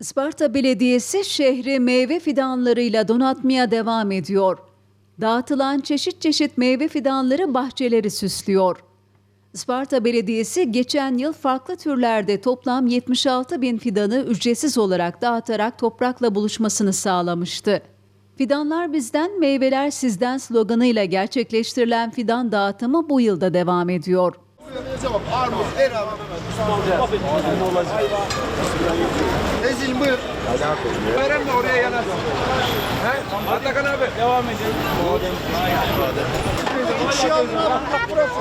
Isparta Belediyesi şehri meyve fidanlarıyla donatmaya devam ediyor. Dağıtılan çeşit çeşit meyve fidanları bahçeleri süslüyor. Isparta Belediyesi geçen yıl farklı türlerde toplam 76 bin fidanı ücretsiz olarak dağıtarak toprakla buluşmasını sağlamıştı. Fidanlar bizden, meyveler sizden sloganıyla gerçekleştirilen fidan dağıtımı bu yılda devam ediyor. Armut. Ezil buyur. Bayram da oraya yanarsın. He? Atakan abi. Devam edelim. İnşallah burası.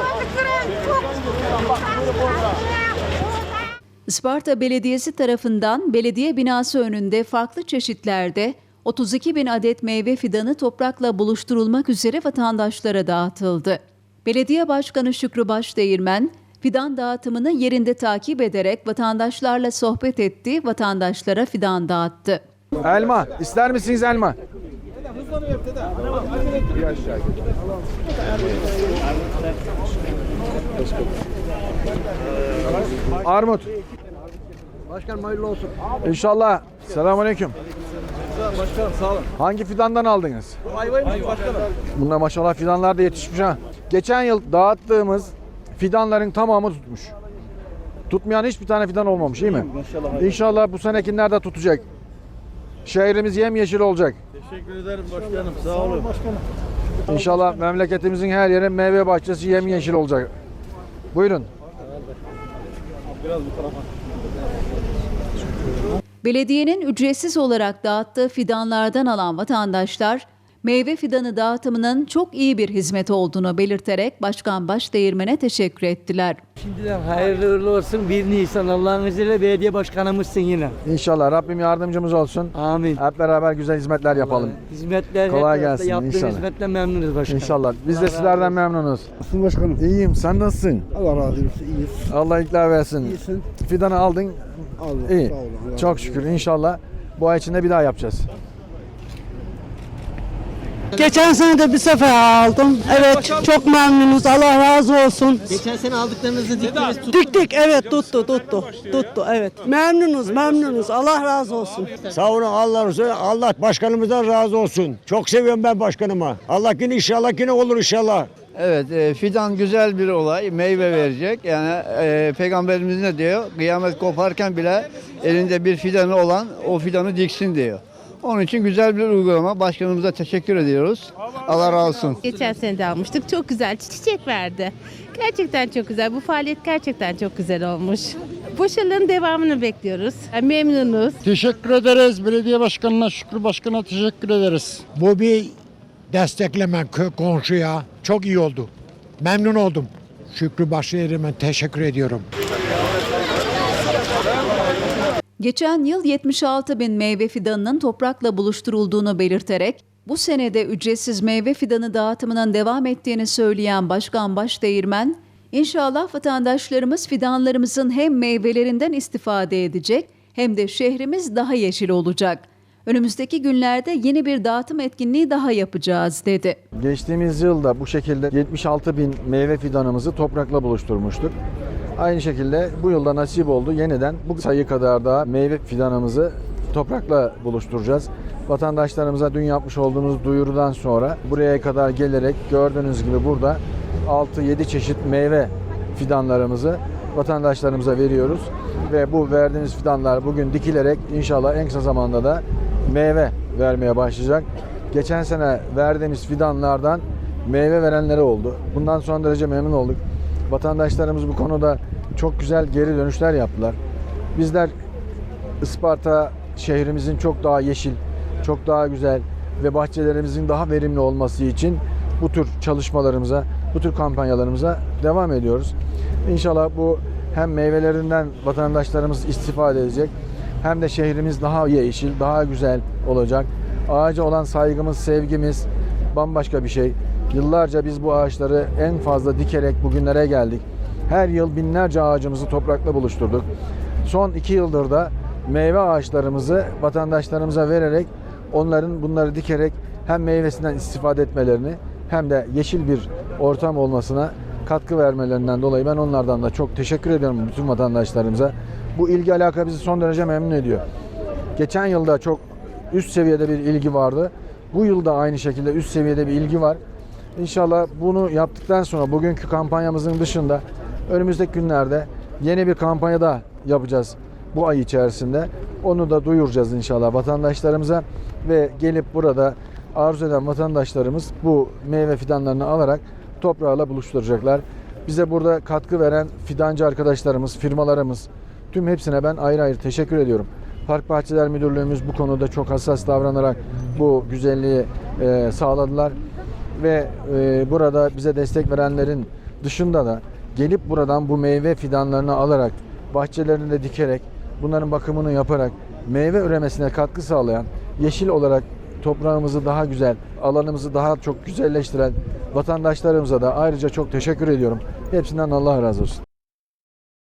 Isparta Belediyesi tarafından belediye binası önünde farklı çeşitlerde 32 bin adet meyve fidanı toprakla buluşturulmak üzere vatandaşlara dağıtıldı. Belediye Başkanı Şükrü Başdeğirmen, fidan dağıtımını yerinde takip ederek vatandaşlarla sohbet etti, vatandaşlara fidan dağıttı. Elma. İster misiniz elma? Armut. Başkanım hayırlı olsun. İnşallah. Selamünaleyküm. Başkanım sağ olun. Hangi fidandan aldınız? Ayvaymış başkanım. Bunlar maşallah fidanlar da yetişmiş ha. Geçen yıl dağıttığımız fidanların tamamı tutmuş. Tutmayan hiçbir tane fidan olmamış değil mi? Maşallah. İnşallah bu senekiler de tutacak. Şehrimiz yemyeşil olacak. Teşekkür ederim başkanım. Sağ olun. Başkanım. İnşallah memleketimizin her yeri meyve bahçesi yemyeşil olacak. Buyurun. Biraz bu tarafa. Belediyenin ücretsiz olarak dağıttığı fidanlardan alan vatandaşlar, meyve fidanı dağıtımının çok iyi bir hizmet olduğunu belirterek Başkan Başdeğirmen'e teşekkür ettiler. Şimdiden hayırlı uğurlu olsun. 1 Nisan Allah'ın izniyle belediye başkanımızsın yine. İnşallah Rabbim yardımcımız olsun. Amin. Hep beraber güzel hizmetler yapalım. Hizmetler Kolay hep gelsin, Yaptığın inşallah. hizmetle memnunuz başkanım. İnşallah. Biz de sizlerden memnunuz. Nasılsın başkanım? İyiyim. Sen nasılsın? Allah razı olsun. İyiyiz. Allah ikna versin. İyisin. Fidanı aldın. Allah İyi. sağ olun. Allah razı Çok şükür. İnşallah bu ay içinde bir daha yapacağız. Geçen sene de bir sefer aldım. Evet çok memnunuz. Allah razı olsun. Geçen sene aldıklarınızı diktiniz tut. Diktik evet tuttu tuttu. Tuttu evet. Memnunuz memnunuz. Allah razı olsun. Sağ olun Allah razı olsun. Allah başkanımızdan razı olsun. Çok seviyorum ben başkanıma. Allah yine inşallah yine olur inşallah. Evet, e, fidan güzel bir olay, meyve verecek. Yani e, Peygamberimiz ne diyor? Kıyamet koparken bile elinde bir fidanı olan o fidanı diksin diyor. Onun için güzel bir uygulama. Başkanımıza teşekkür ediyoruz. Allah razı olsun. Geçen sene de almıştık. Çok güzel çiçek verdi. Gerçekten çok güzel. Bu faaliyet gerçekten çok güzel olmuş. Başarıların devamını bekliyoruz. Memnunuz. Teşekkür ederiz. Belediye başkanına, Şükrü Başkan'a teşekkür ederiz. Bu bir destekleme kö- komşuya çok iyi oldu. Memnun oldum. Şükrü Başlayır'ıma teşekkür ediyorum. Geçen yıl 76 bin meyve fidanının toprakla buluşturulduğunu belirterek, bu senede ücretsiz meyve fidanı dağıtımının devam ettiğini söyleyen Başkan Başdeğirmen, İnşallah vatandaşlarımız fidanlarımızın hem meyvelerinden istifade edecek hem de şehrimiz daha yeşil olacak. Önümüzdeki günlerde yeni bir dağıtım etkinliği daha yapacağız dedi. Geçtiğimiz yılda bu şekilde 76 bin meyve fidanımızı toprakla buluşturmuştuk. Aynı şekilde bu yılda nasip oldu. Yeniden bu sayı kadar daha meyve fidanımızı toprakla buluşturacağız. Vatandaşlarımıza dün yapmış olduğumuz duyurudan sonra buraya kadar gelerek gördüğünüz gibi burada 6-7 çeşit meyve fidanlarımızı vatandaşlarımıza veriyoruz. Ve bu verdiğimiz fidanlar bugün dikilerek inşallah en kısa zamanda da meyve vermeye başlayacak. Geçen sene verdiğimiz fidanlardan meyve verenleri oldu. Bundan son derece memnun olduk. Vatandaşlarımız bu konuda çok güzel geri dönüşler yaptılar. Bizler Isparta şehrimizin çok daha yeşil, çok daha güzel ve bahçelerimizin daha verimli olması için bu tür çalışmalarımıza, bu tür kampanyalarımıza devam ediyoruz. İnşallah bu hem meyvelerinden vatandaşlarımız istifade edecek hem de şehrimiz daha yeşil, daha güzel olacak. Ağaca olan saygımız, sevgimiz bambaşka bir şey. Yıllarca biz bu ağaçları en fazla dikerek bugünlere geldik. Her yıl binlerce ağacımızı toprakla buluşturduk. Son iki yıldır da meyve ağaçlarımızı vatandaşlarımıza vererek onların bunları dikerek hem meyvesinden istifade etmelerini hem de yeşil bir ortam olmasına katkı vermelerinden dolayı ben onlardan da çok teşekkür ediyorum bütün vatandaşlarımıza. Bu ilgi alaka bizi son derece memnun ediyor. Geçen yılda çok üst seviyede bir ilgi vardı. Bu yılda aynı şekilde üst seviyede bir ilgi var. İnşallah bunu yaptıktan sonra bugünkü kampanyamızın dışında önümüzdeki günlerde yeni bir kampanya da yapacağız bu ay içerisinde. Onu da duyuracağız inşallah vatandaşlarımıza ve gelip burada arzu eden vatandaşlarımız bu meyve fidanlarını alarak toprağıyla buluşturacaklar. Bize burada katkı veren fidancı arkadaşlarımız, firmalarımız tüm hepsine ben ayrı ayrı teşekkür ediyorum. Park Bahçeler Müdürlüğümüz bu konuda çok hassas davranarak bu güzelliği e, sağladılar ve e, burada bize destek verenlerin dışında da gelip buradan bu meyve fidanlarını alarak bahçelerinde dikerek bunların bakımını yaparak meyve üremesine katkı sağlayan yeşil olarak toprağımızı daha güzel, alanımızı daha çok güzelleştiren vatandaşlarımıza da ayrıca çok teşekkür ediyorum. Hepsinden Allah razı olsun.